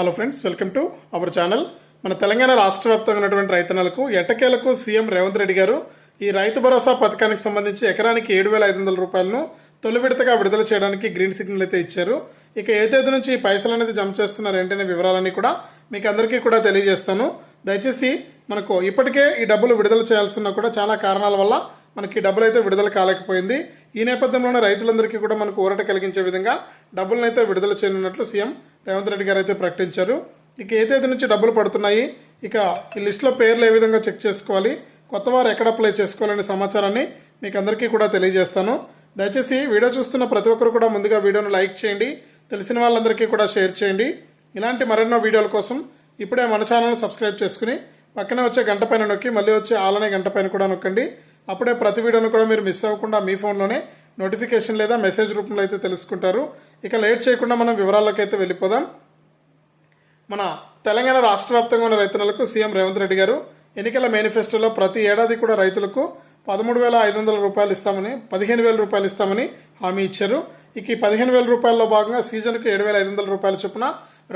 Hello friends welcome to our channel మన తెలంగాణ రాష్ట్ర వ్యాప్తంగా ఉన్నటువంటి రైతన్నలకు ఎట్టకేలకు సీఎం రేవంత్ రెడ్డి గారు ఈ రైతు భరోసా పథకానికి సంబంధించి ఎకరానికి ఏడు వేల ఐదు వందల రూపాయలను తొలి విడతగా విడుదల చేయడానికి గ్రీన్ సిగ్నల్ అయితే ఇచ్చారు. ఇక ఏ తేదీ నుంచి ఈ పైసలు అనేది జమ చేస్తున్నారు ఏంటనే వివరాలన్నీ కూడా మీకు అందరికీ కూడా తెలియజేస్తాను. దయచేసి మనకు ఇప్పటికే ఈ డబ్బులు విడుదల చేయాల్సిన కూడా చాలా కారణాల వల్ల మనకి డబ్బులు అయితే విడుదల కాలేకపోయింది. ఈ నేపథ్యంలోనే రైతులందరికీ కూడా మనకు ఊరట కలిగించే విధంగా డబ్బులను అయితే విడుదల చేయనున్నట్లు సీఎం రేవంత్ రెడ్డి గారు అయితే ప్రకటించారు. ఇక ఏ తేదీ నుంచి డబ్బులు పడుతున్నాయి? ఇక ఈ లిస్టులో పేర్లు ఏ విధంగా చెక్ చేసుకోవాలి? కొత్త వారు ఎక్కడ అప్లై చేసుకోవాలనే సమాచారాన్ని మీకు అందరికీ కూడా తెలియజేస్తాను. దయచేసి వీడియో చూస్తున్న ప్రతి ఒక్కరు కూడా ముందుగా వీడియోను లైక్ చేయండి. తెలిసిన వాళ్ళందరికీ కూడా షేర్ చేయండి. ఇలాంటి మరెన్నో వీడియోల కోసం ఇప్పుడే మన ఛానల్ సబ్స్క్రైబ్ చేసుకుని పక్కనే వచ్చే గంట పైన నొక్కి మళ్ళీ వచ్చే ఆలనే గంట పైన కూడా నొక్కండి. అప్పుడే ప్రతి వీడియోను కూడా మీరు మిస్ అవ్వకుండా మీ ఫోన్లోనే నోటిఫికేషన్ లేదా మెసేజ్ రూపంలో అయితే తెలుసుకుంటారు. ఇక లేట్ చేయకుండా మనం వివరాల్లోకి అయితే వెళ్ళిపోదాం. మన తెలంగాణ రాష్ట్ర వ్యాప్తంగా ఉన్న రైతులకు సీఎం రేవంత్ రెడ్డి గారు ఎన్నికల మేనిఫెస్టోలో ప్రతి ఏడాది కూడా రైతులకు పదమూడు వేల ఐదు వందల రూపాయలు ఇస్తామని పదిహేను వేల రూపాయలు ఇస్తామని హామీ ఇచ్చారు. ఇక ఈ పదిహేను వేల రూపాయల్లో భాగంగా సీజన్కు ఏడు వేల ఐదు వందల రూపాయల చొప్పున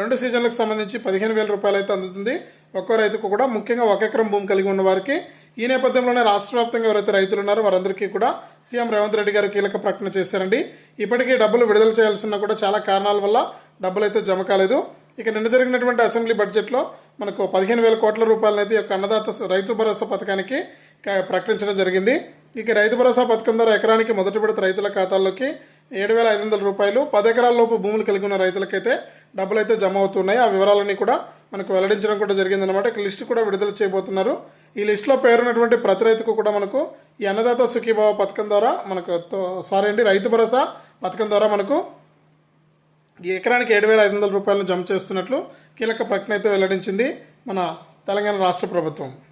రెండు సీజన్లకు సంబంధించి పదిహేను వేల రూపాయలు అయితే అందుతుంది. ఒక్కో రైతుకు కూడా ముఖ్యంగా ఒక ఎకరం భూమి కలిగి ఉన్న వారికి ఈ నేపథ్యంలోనే రాష్ట్ర వ్యాప్తంగా ఎవరైతే రైతులు ఉన్నారో వారందరికీ కూడా సీఎం రేవంత్ రెడ్డి గారు కీలక ప్రకటన చేశారండి. ఇప్పటికీ డబ్బులు విడుదల చేయాల్సిన కూడా చాలా కారణాల వల్ల డబ్బులు అయితే జమ కాలేదు. ఇక నిన్న జరిగినటువంటి అసెంబ్లీ బడ్జెట్లో మనకు పదిహేను వేల కోట్ల రూపాయలనైతే ఒక యొక్క అన్నదాత రైతు భరోసా పథకానికి ప్రకటించడం జరిగింది. ఇక రైతు భరోసా పథకం ద్వారా ఎకరానికి మొదటి విడత రైతుల ఖాతాల్లోకి ఏడు వేల ఐదు వందల రూపాయలు పది ఎకరాల లోపు భూములు కలిగి ఉన్న రైతులకైతే డబ్బులు అయితే జమ అవుతున్నాయి. ఆ వివరాలన్నీ కూడా మనకు వెల్లడించడం కూడా జరిగిందనమాట ఇక లిస్టు కూడా విడుదల చేయబోతున్నారు. ఈ లిస్టులో పేరున్నటువంటి ప్రతి రైతుకు కూడా మనకు ఈ అన్నదాత సుఖీభావ పథకం ద్వారా మనకు తో- సారీ అండి రైతు భరోసా పథకం ద్వారా మనకు ఈ ఎకరానికి ఏడు వేల ఐదు వందల రూపాయలను జమ చేస్తున్నట్లు కీలక ప్రకటన అయితే వెల్లడించింది మన తెలంగాణ రాష్ట్ర ప్రభుత్వం.